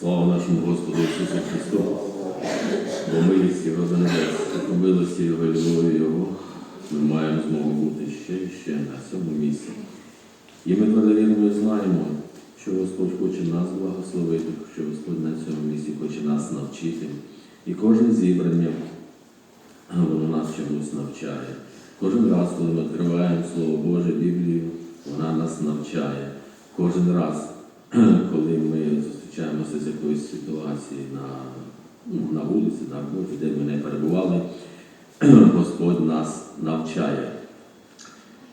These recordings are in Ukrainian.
Слава нашому Господу Ісусу Христу, бо милість Його за небес, по милості Його любові Його, ми маємо змогу бути ще і ще на цьому місці. І ми твердовірно знаємо, що Господь хоче нас благословити, що Господь на цьому місці хоче нас навчити. І кожне зібрання воно нас чомусь навчає. Кожен раз, коли ми відкриваємо Слово Боже, Біблію, вона нас навчає. Кожен раз, коли ми зустрічаємося з якоюсь ситуацією на, ну, на вулиці, на роботі, де ми не перебували, Господь нас навчає.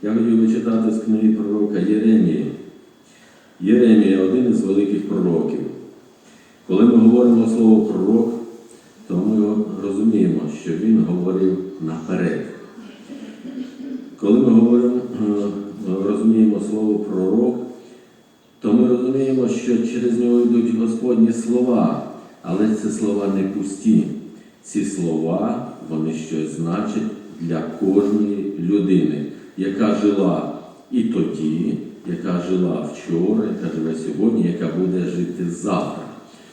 Я хотів би читати з книги пророка Єремії. Єремія один із великих пророків. Коли ми говоримо слово пророк, то ми розуміємо, що він говорив наперед. Коли ми говоримо, е, розуміємо слово пророк, то ми розуміємо, що через нього йдуть Господні слова, але це слова не пусті. Ці слова, вони щось значать для кожної людини, яка жила і тоді, яка жила вчора, яка живе сьогодні, яка буде жити завтра.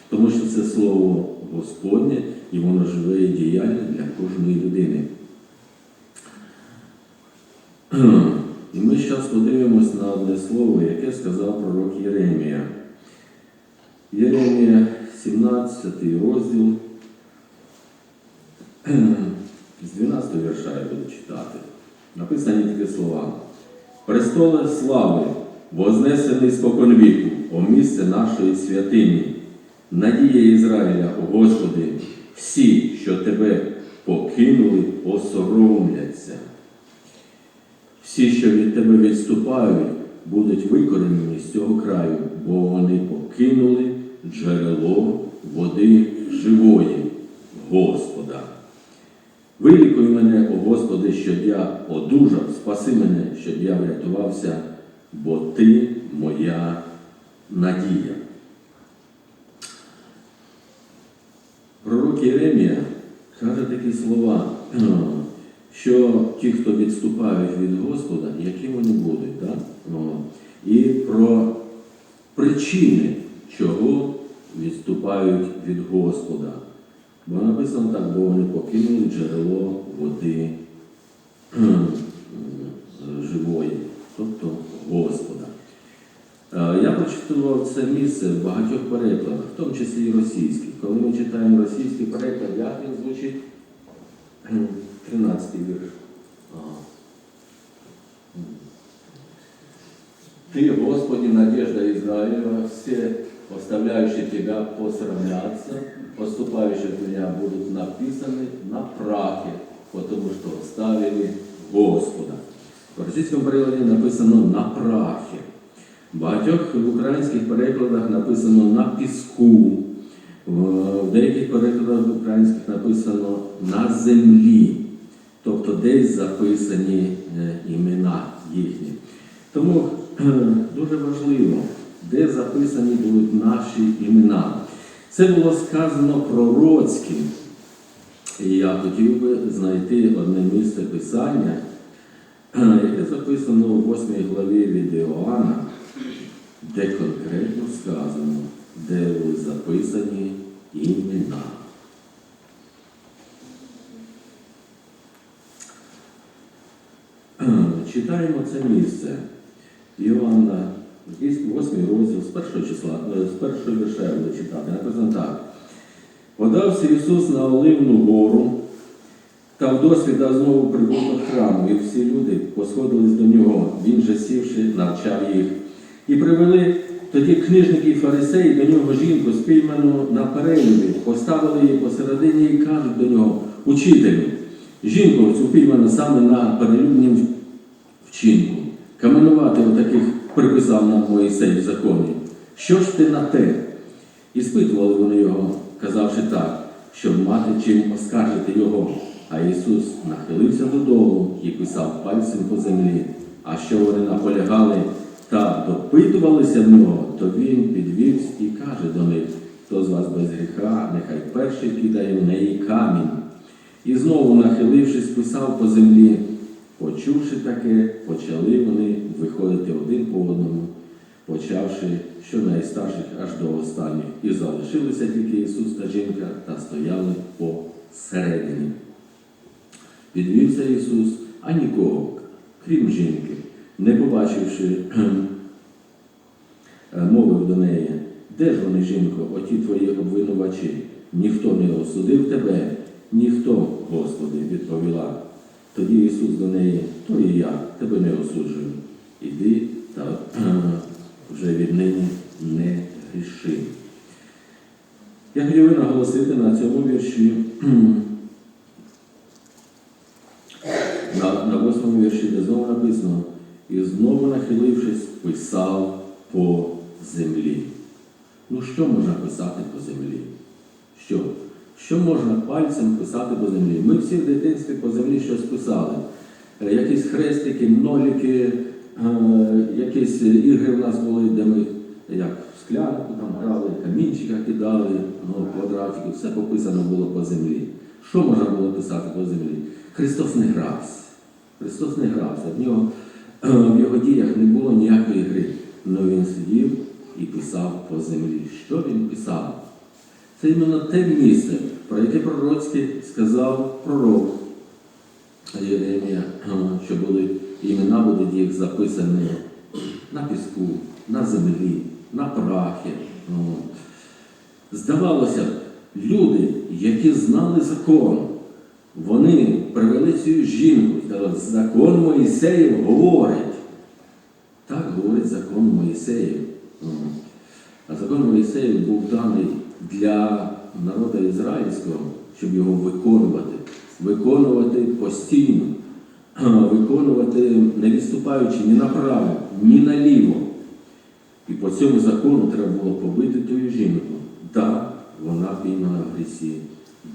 Тому що це слово Господнє і воно живе і діяльне для кожної людини. І ми зараз подивимось на одне слово, яке сказав пророк Єремія. Єремія, 17 розділ, з 12 вірша я буду читати. Написані такі слова. Престоле слави, вознесений спокон віку, о місце нашої святині, надія Ізраїля, о Господи, всі, що тебе покинули, осоромляться. Всі, що від тебе відступають, будуть викорені з цього краю, бо вони покинули джерело води живої Господа. Вилікуй мене, о Господи, щоб я одужав, спаси мене, щоб я врятувався, бо Ти моя надія. Пророк Єремія каже такі слова, що ті, хто відступають від Господа, які вони будуть. Так? І про причини, чого відступають від Господа. Бо написано так, бо вони покинули джерело води живої, тобто Господа. Е, Я прочитував це місце в багатьох перекладах, в тому числі і російських. Коли ми читаємо російський переклад, як він звучить? 13 вірш. Ты, Господи, надежда Израилева, все оставляющие Тебя посрамятся, поступающие в меня будут написаны на прахе, потому что оставили Господа. В російському перекладі написано на прахі. В багатьох українських перекладах написано на піску. В деяких перекладах українських написано на землі, тобто десь записані е, імена їхні. Тому е, дуже важливо, де записані будуть наші імена. Це було сказано пророцьким. І я хотів би знайти одне місце писання, яке записано у 8 главі від Іоанна, де конкретно сказано, де були записані імена. Читаємо це місце. Іоанна, 8 розділ з першого числа, е, з першого вірша буду читати. Написано так. Подався Ісус на Оливну гору, та вдосвіда знову прибув до храму, і всі люди посходились до нього. Він же сівши, навчав їх. І привели тоді книжники і фарисеї до нього жінку, спійману на перелюбі, поставили її посередині і кажуть до нього, учителю, жінку цю пійману саме на перелюбнім вчинку. Каменувати отаких приписав нам Моїсей в законі. Що ж ти на те? І спитували вони його, казавши так, щоб мати чим оскаржити його. А Ісус нахилився додолу і писав пальцем по землі. А що вони наполягали та допитувалися в нього, то він підвівся і каже до них, хто з вас без гріха, нехай перший кидає в неї камінь. І знову, нахилившись, писав по землі. Почувши таке, почали вони виходити один по одному, почавши що найстарших аж до останніх, і залишилися тільки Ісус та жінка, та стояли посередині. Підвівся Ісус, а нікого, крім жінки, не побачивши, мовив до неї, де ж вони, жінко, оті твої обвинувачі? Ніхто не осудив тебе, ніхто, Господи, відповіла. Тоді Ісус до неї, то і я тебе не осуджую. Іди та вже віднині не гріши. Я хотів би наголосити на цьому вірші, на восьмому вірші, де знову написано, і знову нахилившись, писав по землі. Ну що можна писати по землі? Що? Що можна пальцем писати по землі? Ми всі в дитинстві по землі щось писали. Е, Якісь хрестики, ноліки, е, якісь ігри в нас були, де ми як в склянку там грали, камінчика кидали, ну, квадратики, все пописано було по землі. Що можна було писати по землі? Христос не грався. Христос не грався. В нього е, в його діях не було ніякої гри. Але він сидів і писав по землі. Що він писав? Це іменно те місце, про яке пророцьки сказав пророк Єремія, що були імена будуть їх записані на піску, на землі, на прахі. Здавалося люди, які знали закон, вони привели цю жінку закон Моїсеїв говорить. Так говорить закон Моїсеїв. А закон Моїсеїв був даний для народу ізраїльського, щоб його виконувати, виконувати постійно, виконувати, не відступаючи ні направо, ні наліво. І по цьому закону треба було побити ту жінку. Да, вона піймана в грісі.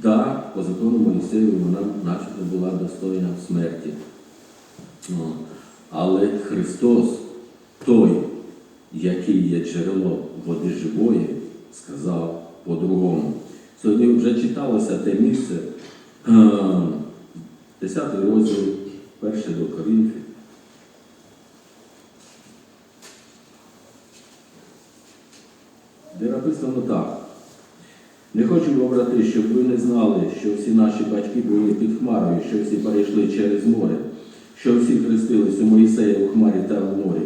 Да, по закону Моїсею вона начебто була достойна смерті. Але Христос, той, який є джерело води живої, сказав по-другому. Сьогодні вже читалося те місце, е, 10 розділ, 1 до Корінфів. Де написано так. Не хочу, брати, щоб ви не знали, що всі наші батьки були під хмарою, що всі перейшли через море, що всі хрестились у Моїсея у хмарі та в морі,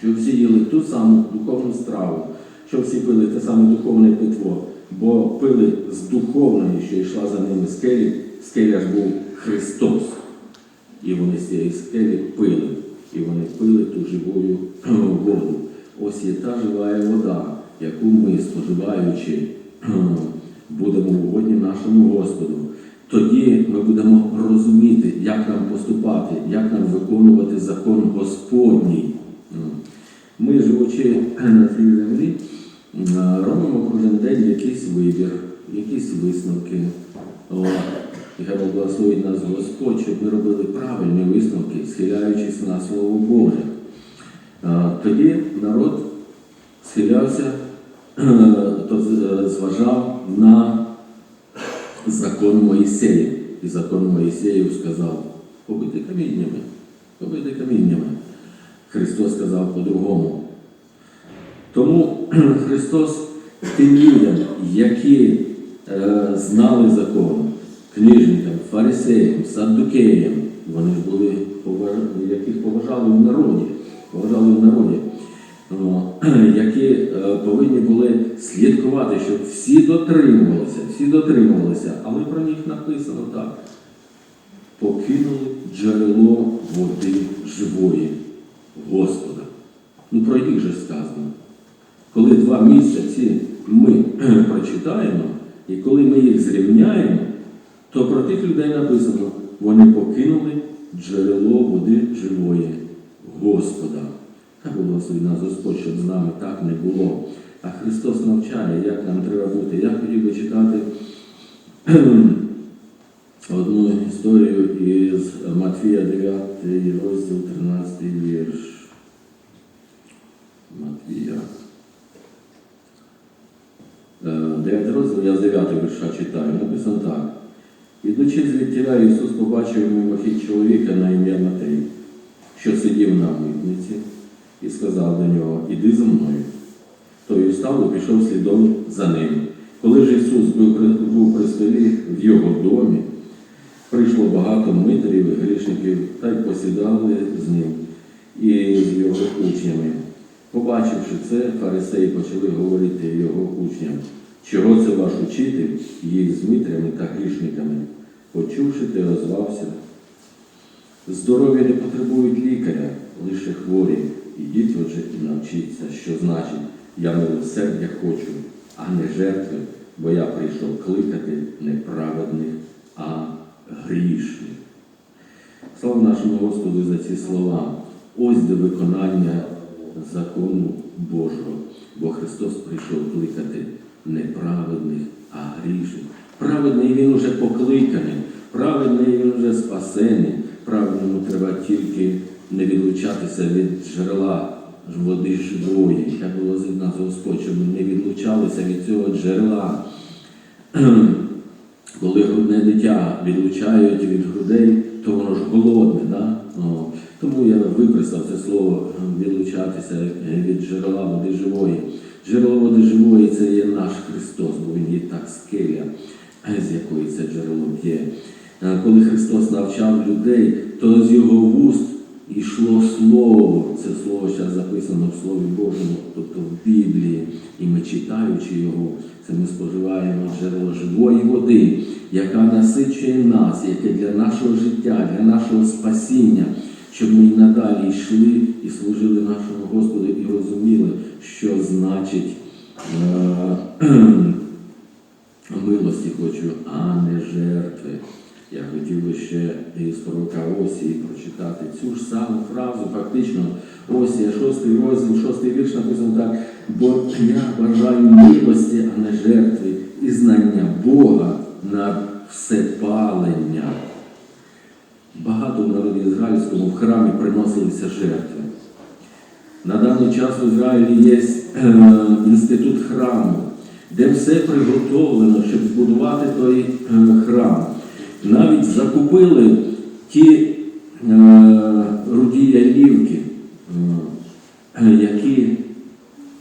що всі їли ту саму духовну страву, що всі пили те саме духовне питво, бо пили з духовної, що йшла за ними скелі, скеля ж був Христос. І вони з цієї скелі пили, і вони пили ту живою воду. Ось є та жива вода, яку ми, споживаючи, будемо в угодні нашому Господу. Тоді ми будемо розуміти, як нам поступати, як нам виконувати закон Господній. Ми, живучи на цій землі, робимо кожен день якийсь вибір, якісь висновки. О, І благословить нас Господь, щоб ми робили правильні висновки, схиляючись на Слово Боже. Тоді народ схилявся, то зважав на закон Моїсея. І закон Моїсеїв сказав, побити каміннями, побити каміннями. Христос сказав по-другому. Христос тим людям, які е, знали закон, книжникам, фарисеям, саддукеям, вони були, яких поважали в народі, поважали в народі, о, які е, повинні були слідкувати, щоб всі дотримувалися, всі дотримувалися, але про них написано так. Покинули джерело води живої Господа. Ну про їх же сказано. Коли два місяці ми прочитаємо, і коли ми їх зрівняємо, то про тих людей написано, вони покинули джерело води живої Господа. Хай благословить нас Господь, щоб з нами так не було. А Христос навчає, як нам треба бути. Я хотів би читати одну історію із Матфія 9 розділ 13 вірш. Матвія. 9 розділ, я з 9 вірша читаю, написано так. Ідучи звідтіля, Ісус побачив мимохід чоловіка на ім'я Матей, що сидів на митниці, і сказав до нього, іди за мною. той устав і пішов слідом за ним. Коли ж Ісус був при, столі в його домі, прийшло багато митерів і грішників та й посідали з ним і з його учнями. Побачивши це, фарисеї почали говорити його учням, чого це ваш учитель їх з митрями та грішниками. Почувши те, озвався. Здорові не потребують лікаря, лише хворі. Ідіть отже і навчіться, що значить я милосердя хочу, а не жертви, бо я прийшов кликати не праведних, а грішних. Слава нашому Господу за ці слова. Ось де виконання закону Божого, бо Христос прийшов кликати не праведних, а грішних. Праведний він уже покликаний, праведний він уже спасений. Праведному треба тільки не відлучатися від джерела води живої. Як було з нас Господь, щоб ми не відлучалися від цього джерела. Коли грудне дитя відлучають від грудей, то воно ж голодне. Да? Тому я використав це слово е, відлучатися від джерела води живої. Джерело води живої це є наш Христос, бо Він є так скеля, з якої це джерело п'є. Е, Коли Христос навчав людей, то з його вуст йшло слово. Це слово зараз записано в Слові Божому, тобто в Біблії. І ми читаючи його, це ми споживаємо джерело живої води, яка насичує нас, яке для нашого життя, для нашого спасіння, щоб ми й надалі йшли і служили нашому Господу і розуміли, що значить. е, милості хочу, а не жертви. Я хотів би ще із пророка Осії прочитати цю ж саму фразу, фактично, Осія, шостий розділ, шостий вірш написано так, бо я бажаю милості, а не жертви, і знання Бога над всепалення. Багато в народі ізраїльському в храмі приносилися жертви. На даний час в Ізраїлі є е, інститут храму, де все приготовлено, щоб збудувати той е, храм. Навіть закупили ті е, руді ялівки, е, які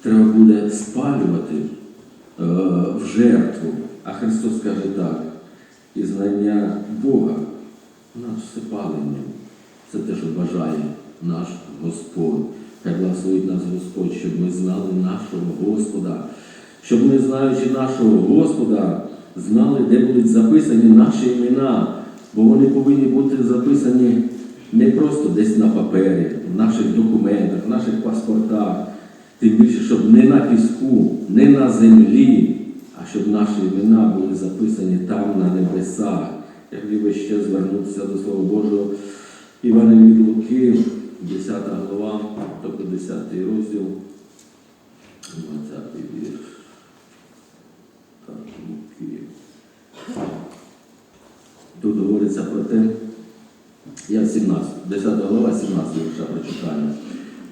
треба буде спалювати е, в жертву. А Христос каже так, і знання Бога над всепаленням. Це те, що бажає наш Господь. Хай благословить нас Господь, щоб ми нашого Господа, щоб ми, знаючи нашого Господа, знали, де будуть записані наші імена, бо вони повинні бути записані не просто десь на папері, в наших документах, в наших паспортах, тим більше, щоб не на піску, не на землі, а щоб наші імена були записані там, на небесах. Я хотів би ще звернутися до Слова Божого. Івана від Луки, 10 глава, тобто 10 розділ, 20 вірш. Так, Луки. Тут говориться про те, я 17, 10 глава, 17 вірша прочитаю.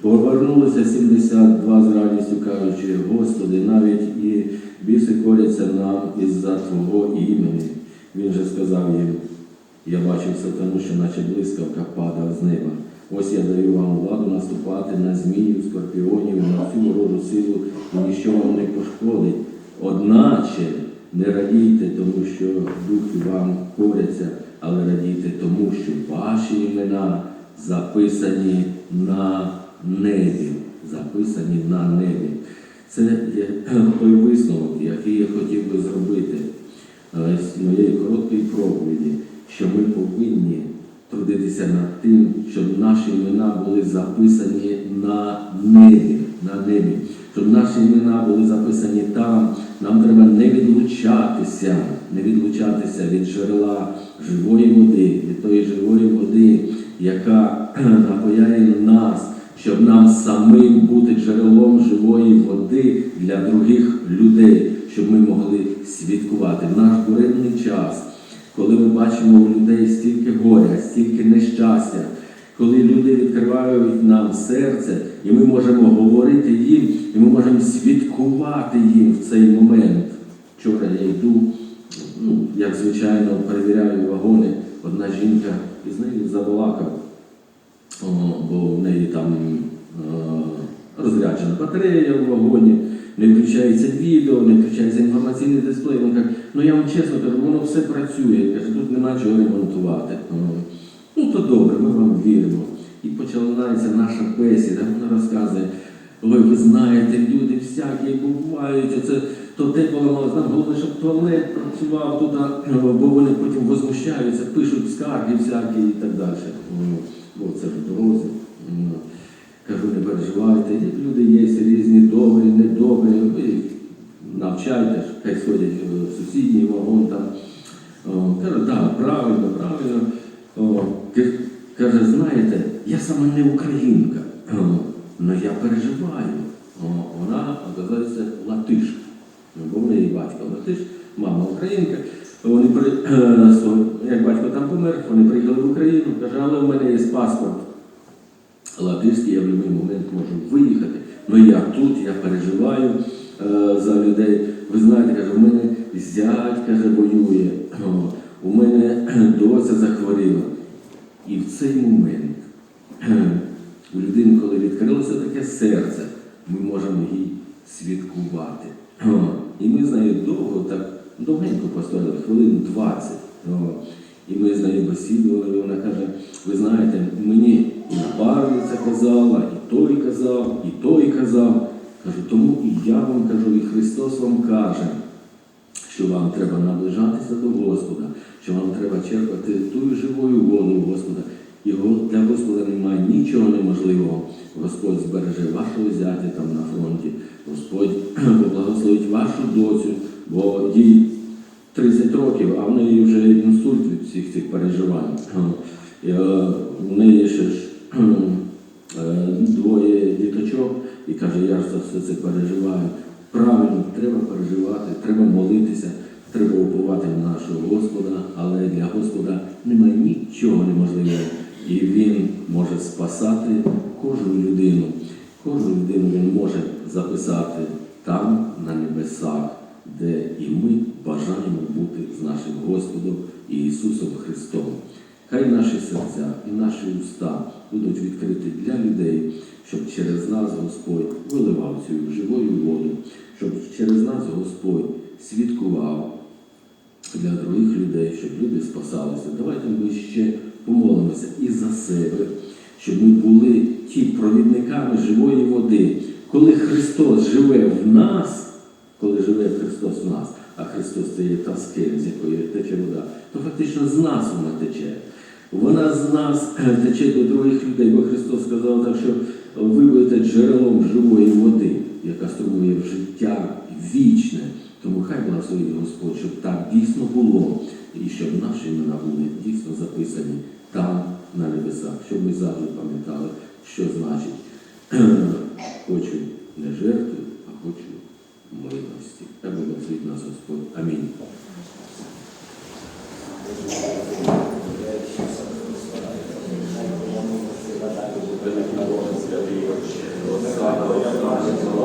Повернулося 72 з радістю, кажучи, Господи, навіть і біси коляться нам із-за Твого імені. Він же сказав їм, я бачив сатану, що наче блискавка падав з неба. Ось я даю вам владу наступати на змію, скорпіонів, на всю ворожу силу, і ніщо вам не пошкодить. Одначе не радійте, тому що духи вам коряться, але радійте тому, що ваші імена записані на небі. Записані на небі. Це є той висновок, який я хотів би зробити з моєї короткої проповіді, що ми повинні трудитися над тим, щоб наші імена були записані на небі, на небі. Щоб наші імена були записані там, нам треба не відлучатися, не відлучатися від джерела живої води, від тої живої води, яка напояє нас, щоб нам самим бути джерелом живої води для других людей, щоб ми могли свідкувати наш буревний час, коли ми бачимо у людей стільки горя, стільки нещастя, коли люди відкривають нам серце, і ми можемо говорити їм, і ми можемо свідкувати їм в цей момент. Вчора я йду, ну, як звичайно, перевіряю вагони, одна жінка із нею забалакав, бо в неї там е, розряджена батарея в вагоні. Не включається відео, не включається інформаційний дисплей. Він каже, ну я вам чесно кажу, воно все працює. Каже, тут нема чого ремонтувати. Ну то добре, ми вам віримо. І починається наша бесіда, вона розказує. Ой, ви знаєте, люди всякі бувають, оце то те поламалось, нам головне, щоб туалет працював тут, а, бо вони потім возмущаються, пишуть скарги всякі і так далі. Бо це в дорозі. Ну, Кажу, не переживайте, люди є різні, добрі, недобрі, ви навчайте, хай сходять в сусідній вагон там. О, Кажу, так, правильно, правильно. Каже, знаєте, я сама не українка, але я переживаю. Вона, оказується, латишка. Ну, Бо в неї батько латиш, мама українка. Вони е, як батько там помер, вони приїхали в Україну, каже, але в мене є паспорт латишський, я в будь-який момент можу виїхати. Ну я тут, я переживаю е, за людей. Ви знаєте, каже, у мене зять каже, воює, у мене доця захворіла. І в цей момент у людини, коли відкрилося таке серце, ми можемо їй святкувати. О, І ми з нею довго так довгенько постояли, хвилин 20. І ми з нею бесідували, і вона каже, ви знаєте, мені і напарниця казала, і той казав, і той казав. Кажу, тому і я вам кажу, і Христос вам каже, що вам треба наближатися до Господа, що вам треба черпати ту живою воду Господа. І для Господа немає нічого неможливого. Господь збереже вашого зятя там на фронті, Господь поблагословить вашу доцю, бо їй 30 років, а в неї вже інсульт від всіх цих переживань. Е, неї ще двоє діточок і каже, я ж за все це переживаю. Правильно, треба переживати, треба молитися, треба уповати на нашого Господа, але для Господа немає нічого неможливого. І Він може спасати кожну людину. Кожну людину Він може записати там, на небесах, де і ми бажаємо бути з нашим Господом і Ісусом Христом. Хай наші серця і наші уста будуть відкриті для людей, щоб через нас Господь виливав цю живою воду, щоб через нас Господь свідкував для других людей, щоб люди спасалися. Давайте ми ще помолимося і за себе, щоб ми були ті провідниками живої води. Коли Христос живе в нас, коли живе Христос в нас, а Христос це є та скеля, з якої тече вода, то фактично з нас вона тече. Вона з нас е, тече до других людей, бо Христос сказав так, що ви будете джерелом живої води, яка струмує в життя вічне. Тому хай благословить Господь, щоб так дійсно було, і щоб наші імена були дійсно записані там, на небесах, щоб ми завжди пам'ятали, що значить хочу не жертви, а хочу милості. Хай благословить нас Господь. Амінь.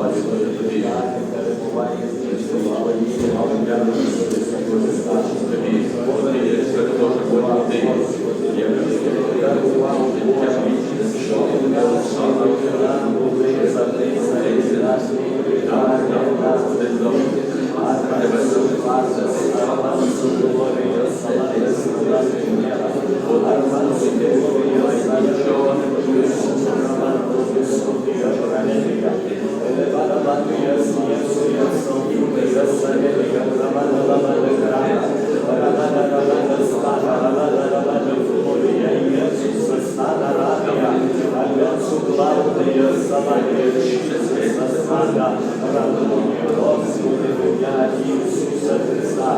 Господи, в ім'я Ісуса Христа,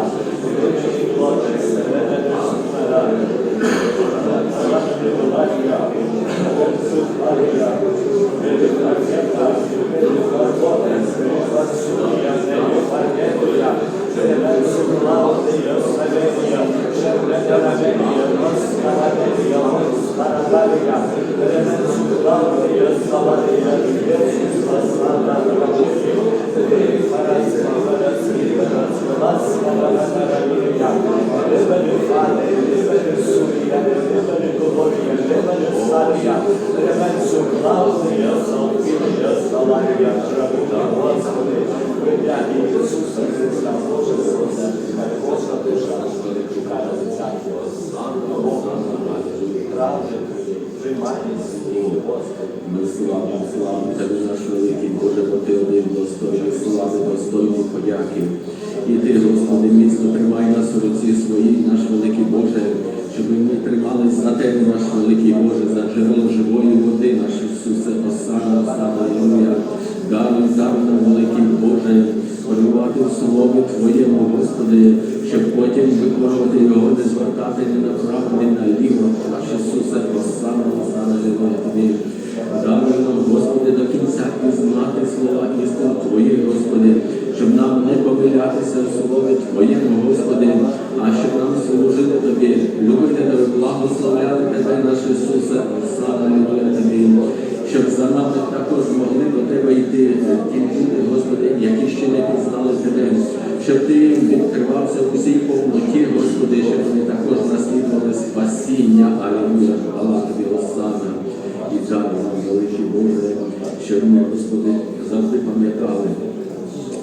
Thank you. Amen. Алілуя Тобі. Даруй нам, Господи, до кінця пізнати слова істин Твої, Господи, щоб нам не помилятися в слові Твоєму, Господи, а щоб нам служити Тобі, любити Тебе, благословляти Тебе, наш Ісусе, Алілуя Тобі, щоб за нами також могли до Тебе йти ті люди, Господи, які ще не пізнали Тебе, щоб Ти відкривався в усій повноті, Господи, щоб вони також наслідували спасіння. Алілуя, хвала Тобі, Осана. І дякую нам, великий Боже, щоб ми, Господи, завжди пам'ятали,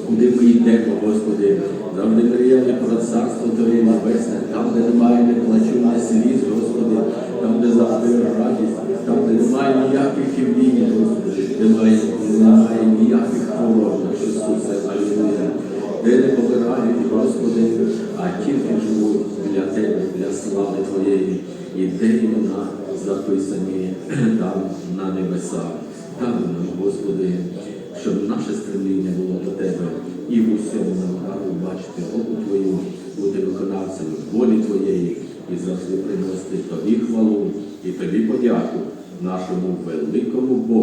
куди ми йдемо, Господи, завжди мріяли про царство Твоє небесне, там, де немає не плачу, не сліз, Господи, там, де завжди радість, там, де немає ніяких війн, Господи, немає, немає ніяких хвороб, Ісусе, Алілуя, де не помирають, Господи, а тільки живуть для Тебе, для слави Твоєї, і де імена записані там на небесах. Нам, Господи, щоб наше стремління було до Тебе і в усьому нам бачити руку Твою, бути виконавцем волі Твоєї і завжди приносити Тобі хвалу і Тобі подяку нашому великому Богу,